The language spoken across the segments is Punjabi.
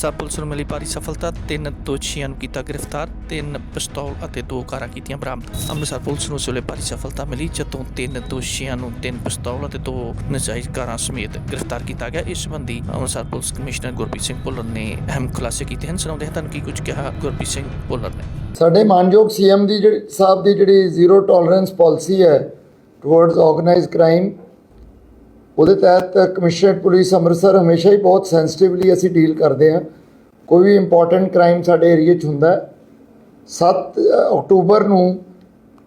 ਅੰਮ੍ਰਿਤਸਰ ਪੁਲਿਸ ਨੂੰ ਮਿਲੀ ਭਾਰੀ ਸਫਲਤਾ। ਤਿੰਨ ਦੋਸ਼ੀਆਂ ਨੂੰ ਕੀਤਾ ਗ੍ਰਿਫਤਾਰ, ਤਿੰਨ ਪਿਸਤੌਲ ਅਤੇ ਦੋ ਕਾਰਾਂ ਕੀਤੀਆਂ ਬਰਾਮਦ। ਅੰਮ੍ਰਿਤਸਰ ਪੁਲਿਸ ਨੂੰ ਇਸ ਭਾਰੀ ਸਫਲਤਾ ਮਿਲੀ, ਜਦੋਂ ਤਿੰਨ ਦੋਸ਼ੀਆਂ ਨੂੰ ਤਿੰਨ ਪਿਸਤੌਲ ਅਤੇ ਦੋ ਨਜਾਇਜ਼ ਕਾਰਾਂ ਸਮੇਤ ਗ੍ਰਿਫਤਾਰ ਕੀਤਾ ਗਿਆ। ਇਸ ਸੰਬੰਧੀ ਅੰਮ੍ਰਿਤਸਰ ਪੁਲਿਸ ਕਮਿਸ਼ਨਰ ਗੁਰਪ੍ਰੀਤ ਸਿੰਘ ਭੁੱਲਰ ਨੇ ਅਹਿਮ ਖੁਲਾਸੇ ਕੀਤੇ ਹਨ। ਸੁਣਾਉਂਦੇ ਹਾਂ ਤੁਹਾਨੂੰ ਕੀ ਕੁਝ ਕਿਹਾ ਗੁਰਪ੍ਰੀਤ ਸਿੰਘ ਭੁੱਲਰ ਨੇ। ਸਾਡੇ ਮਾਨਯੋਗ ਸੀਐਮ ਦੀ ਜਿਹੜੀ ਸਾਹਿਬ ਦੀ ਜਿਹੜੀ ਜ਼ੀਰੋ ਟੋਲਰੈਂਸ ਪਾਲਿਸੀ ਹੈ ਟੁਵਰਡਸ ਆਰਗੇਨਾਈਜ਼ਡ ਕ੍ਰਾਈਮ ਉਹਦੇ ਤਹਿਤ ਕਮਿਸ਼ਨਰੇਟ ਪੁਲਿਸ ਅੰਮ੍ਰਿਤਸਰ ਹਮੇਸ਼ਾ ਹੀ ਬਹੁਤ ਸੈਂਸਿਟਿਵਲੀ ਅਸੀਂ ਡੀਲ ਕਰਦੇ ਹਾਂ। ਕੋਈ ਵੀ ਇੰਪੋਰਟੈਂਟ ਕ੍ਰਾਈਮ ਸਾਡੇ ਏਰੀਆ 'ਚ ਹੁੰਦਾ ਹੈ। 7 ਅਕਤੂਬਰ ਨੂੰ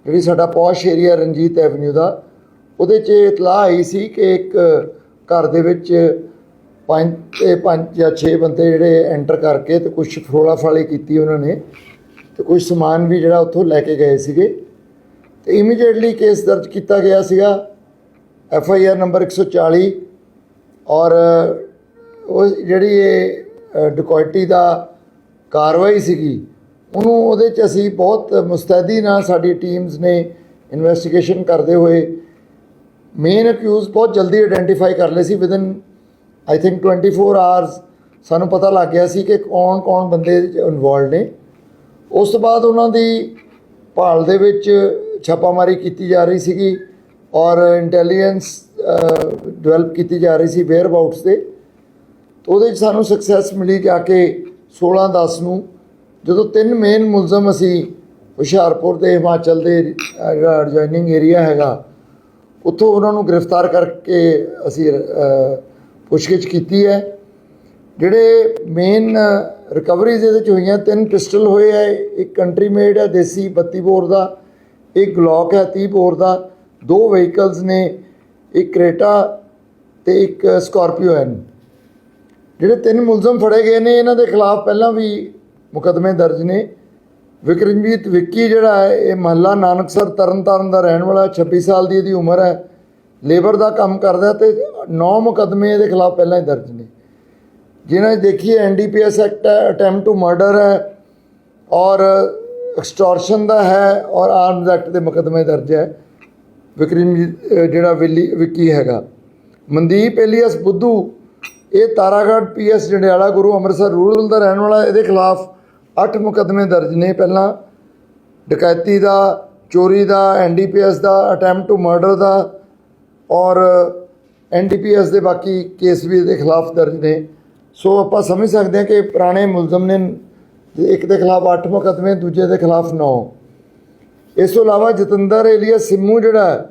ਜਿਹੜੀ ਸਾਡਾ ਪੌਸ਼ ਏਰੀਆ ਰਣਜੀਤ ਐਵਨਿਊ ਦਾ, ਉਹਦੇ 'ਚ ਇਤਲਾਹ ਆਈ ਸੀ ਕਿ ਇੱਕ ਘਰ ਦੇ ਵਿੱਚ ਪੰਜ ਤੇ ਪੰਜ ਜਾਂ 6 ਬੰਦੇ ਜਿਹੜੇ ਐਂਟਰ ਕਰਕੇ ਤੇ ਕੁਝ ਫਰੋਲਾ ਫਾਲੇ ਕੀਤੀ ਉਹਨਾਂ ਨੇ ਤੇ ਕੁਝ ਸਮਾਨ ਵੀ ਜਿਹੜਾ ਉੱਥੋਂ ਲੈ ਕੇ ਗਏ ਸੀਗੇ। ਤੇ ਇਮੀਡੀਏਟਲੀ ਕੇਸ ਦਰਜ ਕੀਤਾ ਗਿਆ ਸੀਗਾ। ਐਫ ਆਈ ਆਰ ਨੰਬਰ 140 ਔਰ, ਉਹ ਜਿਹੜੀ ਇਹ ਡਕੈਤੀ ਦਾ ਕਾਰਵਾਈ ਸੀਗੀ, ਉਹਨੂੰ ਉਹਦੇ 'ਚ ਅਸੀਂ ਬਹੁਤ ਮੁਸਤੈਦੀ ਨਾਲ ਸਾਡੀ ਟੀਮਸ ਨੇ ਇਨਵੈਸਟੀਗੇਸ਼ਨ ਕਰਦੇ ਹੋਏ ਮੇਨ ਅਕਿਊਜ਼ ਬਹੁਤ ਜਲਦੀ ਆਇਡੈਂਟੀਫਾਈ ਕਰ ਲਏ ਸੀ ਵਿਦਨ ਆਈ ਥਿੰਕ 24 ਆਵਰਸ ਸਾਨੂੰ ਪਤਾ ਲੱਗ ਗਿਆ ਸੀ ਕਿ ਕੌਣ ਕੌਣ ਬੰਦੇ ਇਨਵੋਲਡ ਨੇ। ਉਸ ਤੋਂ ਬਾਅਦ ਉਹਨਾਂ ਦੀ ਭਾਲ ਦੇ ਵਿੱਚ ਛਾਪਾਮਾਰੀ ਕੀਤੀ ਜਾ ਰਹੀ ਸੀਗੀ। ਔਰ ਇੰਟੈਲੀਜੈਂਸ ਡਿਵੈਲਪ ਕੀਤੀ ਜਾ ਰਹੀ ਸੀ ਵੇਅਰ ਅਬਾਊਟਸ ਦੇ ਉਹਦੇ 'ਚ ਸਾਨੂੰ ਸਕਸੈਸ ਮਿਲੀ ਜਾ ਕੇ 16 10 ਨੂੰ। ਜਦੋਂ ਤਿੰਨ ਮੇਨ ਮੁਲਜ਼ਮ ਅਸੀਂ ਹੁਸ਼ਿਆਰਪੁਰ ਦੇ, ਹਿਮਾਚਲ ਦੇ, ਜਿਹੜਾ ਐਡਜੋਇਨਿੰਗ ਏਰੀਆ ਹੈਗਾ, ਉੱਥੋਂ ਉਹਨਾਂ ਨੂੰ ਗ੍ਰਿਫਤਾਰ ਕਰਕੇ ਅਸੀਂ ਪੁੱਛਗਿੱਛ ਕੀਤੀ ਹੈ। ਜਿਹੜੇ ਮੇਨ ਰਿਕਵਰੀਜ਼ ਇਹਦੇ ਚ ਹੋਈਆਂ, ਤਿੰਨ ਪਿਸਟਲ ਹੋਏ ਹੈ, ਇੱਕ ਕੰਟਰੀ ਮੇਡ ਹੈ, ਦੇਸੀ 32 ਬੋਰ ਦਾ, ਇੱਕ ਗਲੌਕ ਹੈ 30 ਬੋਰ ਦਾ। ਦੋ ਵਹੀਕਲਸ ਨੇ, ਇੱਕ ਕ੍ਰੇਟਾ ਤੇ ਇੱਕ ਸਕਾਰਪੀਓ ਐਨ ਜਿਹੜੇ ਤਿੰਨ ਮੁਲਜ਼ਮ ਫੜੇ ਗਏ ਨੇ, ਇਹਨਾਂ ਦੇ ਖਿਲਾਫ ਪਹਿਲਾਂ ਵੀ ਮੁਕੱਦਮੇ ਦਰਜ ਨੇ। ਵਿਕਰਮਜੀਤ ਵਿੱਕੀ ਜਿਹੜਾ ਹੈ, ਇਹ ਮਹੱਲਾ ਨਾਨਕਸਰ ਤਰਨਤਾਰਨ ਦਾ ਰਹਿਣ ਵਾਲਾ 26 ਸਾਲ ਦੀ ਇਹਦੀ ਉਮਰ ਹੈ। ਲੇਬਰ ਦਾ ਕੰਮ ਕਰਦਾ ਤੇ 9 ਮੁਕੱਦਮੇ ਇਹਦੇ ਖਿਲਾਫ ਪਹਿਲਾਂ ਹੀ ਦਰਜ ਨੇ। ਜਿਨ੍ਹਾਂ 'ਚ ਦੇਖੀਏ ਐਨਡੀਪੀਐਸ ਐਕਟ ਹੈ ਅਟੈਂਪਟ ਟੂ ਮਰਡਰ ਹੈ ਔਰ ਐਕਸਟੋਰਸ਼ਨ ਦਾ ਹੈ ਔਰ ਆਰਮਸ ਐਕਟ ਦੇ ਮੁਕੱਦਮੇ ਦਰਜ ਹੈ। ਵਿਕਰਮ ਜਿਹੜਾ ਵਿੱਲੀ, ਵਿੱਕੀ ਹੈਗਾ। ਮਨਦੀਪ ਏਲੀਅਸ ਬੁੱਧੂ, ਇਹ ਤਾਰਾਗੜ੍ਹ ਪੀਐਸ ਜੰਡਿਆਲਾ ਗੁਰੂ ਅੰਮ੍ਰਿਤਸਰ ਰੂਰਲ ਦਾ ਰਹਿਣ ਵਾਲਾ, ਇਹਦੇ ਖਿਲਾਫ 8 ਮੁਕੱਦਮੇ ਦਰਜ ਨੇ ਪਹਿਲਾਂ। ਡਕੈਤੀ ਦਾ, ਚੋਰੀ ਦਾ ਐਨਡੀਪੀਐਸ ਦਾ, ਅਟੈਂਪਟ ਟੂ ਮਰਡਰ ਦਾ ਔਰ ਐਨਡੀਪੀਐਸ ਦੇ ਬਾਕੀ ਕੇਸ ਵੀ ਇਹਦੇ ਖਿਲਾਫ ਦਰਜ ਨੇ। ਸੋ ਆਪਾਂ ਸਮਝ ਸਕਦੇ ਹਾਂ ਕਿ ਪੁਰਾਣੇ ਮੁਲਜ਼ਮ ਨੇ ਇੱਕ ਦੇ ਖਿਲਾਫ 8 ਮੁਕੱਦਮੇ, ਦੂਜੇ ਦੇ ਖਿਲਾਫ 9 ਇਸ ਤੋਂ ਇਲਾਵਾ ਜਤਿੰਦਰ ਏਲੀਆ ਸਿੰਮੂ ਜਿਹੜਾ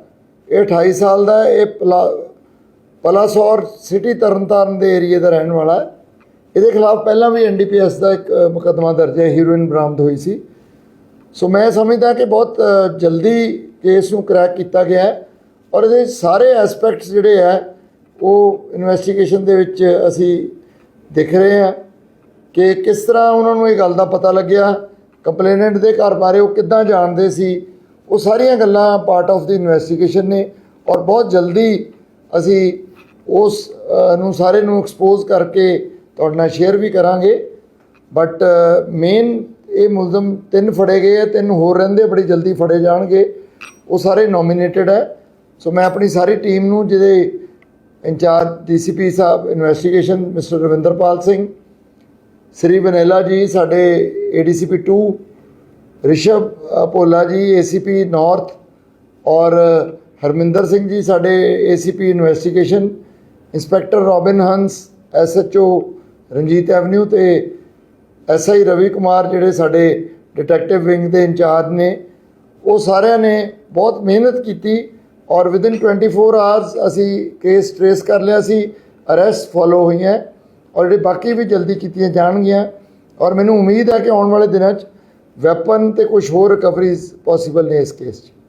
ਇਹ 28 ਸਾਲ ਦਾ ਇਹ ਪਲਾ ਪਲਾਸੌਰ ਸਿਟੀ ਤਰਨਤਾਰਨ ਦੇ ਏਰੀਏ ਦਾ ਰਹਿਣ ਵਾਲਾ ਹੈ। ਇਹਦੇ ਖਿਲਾਫ ਪਹਿਲਾਂ ਵੀ ਐਨਡੀਪੀਐਸ ਦਾ ਇੱਕ ਅ, ਮੁਕੱਦਮਾ ਦਰਜ ਹੈ ਹੀਰੋਇਨ ਬਰਾਮਦ ਹੋਈ ਸੀ। ਸੋ ਮੈਂ ਸਮਝਦਾ ਕਿ ਬਹੁਤ ਜਲਦੀ ਕੇਸ ਨੂੰ ਕ੍ਰੈਕ ਕੀਤਾ ਗਿਆ ਹੈ ਔਰ ਇਹਦੇ ਸਾਰੇ ਐਸਪੈਕਟਸ ਜਿਹੜੇ ਹੈ ਉਹ ਇਨਵੈਸਟੀਗੇਸ਼ਨ ਦੇ ਵਿੱਚ ਅਸੀਂ ਦੇਖ ਰਹੇ ਹਾਂ ਕਿ ਕਿਸ ਤਰ੍ਹਾਂ ਉਹਨਾਂ ਨੂੰ ਇਹ ਗੱਲ ਦਾ ਪਤਾ ਲੱਗਿਆ। ਕੰਪਲੇਨੈਂਟ ਦੇ ਘਰ ਬਾਰੇ ਉਹ ਕਿੱਦਾਂ ਜਾਣਦੇ ਸੀ? ਉਹ ਸਾਰੀਆਂ ਗੱਲਾਂ ਪਾਰਟ ਆਫ ਦੀ ਇਨਵੈਸਟੀਗੇਸ਼ਨ ਨੇ ਔਰ ਬਹੁਤ ਜਲਦੀ ਅਸੀਂ ਉਸ ਨੂੰ ਸਾਰੇ ਨੂੰ ਐਕਸਪੋਜ਼ ਕਰਕੇ ਤੁਹਾਡੇ ਨਾਲ ਸ਼ੇਅਰ ਵੀ ਕਰਾਂਗੇ। ਬਟ ਮੇਨ ਇਹ ਮੁਲਜ਼ਮ ਤਿੰਨ ਫੜੇ ਗਏ ਆ, ਤਿੰਨ ਹੋਰ ਰਹਿੰਦੇ ਬੜੀ ਜਲਦੀ ਫੜੇ ਜਾਣਗੇ। ਉਹ ਸਾਰੇ ਨੋਮੀਨੇਟਡ ਹੈ ਸੋ ਮੈਂ ਆਪਣੀ ਸਾਰੀ ਟੀਮ ਨੂੰ ਜਿਹਦੇ ਇੰਚਾਰਜ ਡੀਸੀਪੀ ਸਾਹਿਬ ਇਨਵੈਸਟੀਗੇਸ਼ਨ ਮਿਸਟਰ ਰਵਿੰਦਰਪਾਲ ਸਿੰਘ, ਸ੍ਰੀ ਬਨੇਲਾ ਜੀ, ਸਾਡੇ ਏਡੀਸੀਪੀ 2 ਰਿਸ਼ਵ ਭੋਲਾ ਜੀ ਏਸੀਪੀ ਨਾਰਥ ਔਰ ਹਰਮਿੰਦਰ ਸਿੰਘ ਜੀ ਸਾਡੇ ACP investigation inspector Robin Hans SHO Ranjit avenue ਤੇ ਐਸਆਈ ਰਵੀ ਕੁਮਾਰ ਜਿਹੜੇ ਸਾਡੇ ਡਿਟੈਕਟਿਵ ਵਿੰਗ ਦੇ ਇੰਚਾਰਜ ਨੇ, ਉਹ ਸਾਰਿਆਂ ਨੇ ਬਹੁਤ ਮਿਹਨਤ ਕੀਤੀ ਔਰ ਵਿਦਿਨ 24 ਆਵਰਸ ਅਸੀਂ ਕੇਸ ਟ੍ਰੇਸ ਕਰ ਲਿਆ ਸੀ ਅਰੈਸਟ ਫੋਲੋ ਹੋਈਆਂ ਔਰ ਜਿਹੜੇ ਬਾਕੀ ਵੀ ਜਲਦੀ ਕੀਤੀਆਂ ਜਾਣਗੀਆਂ ਔਰ ਮੈਨੂੰ ਉਮੀਦ ਹੈ ਕਿ ਆਉਣ ਵਾਲੇ ਦਿਨਾਂ 'ਚ ਵੈਪਨ ਤੇ ਕੁਝ ਹੋਰ ਰਿਕਵਰੀਜ਼ ਪੋਸੀਬਲ ਨੇ ਇਸ ਕੇਸ 'ਚ।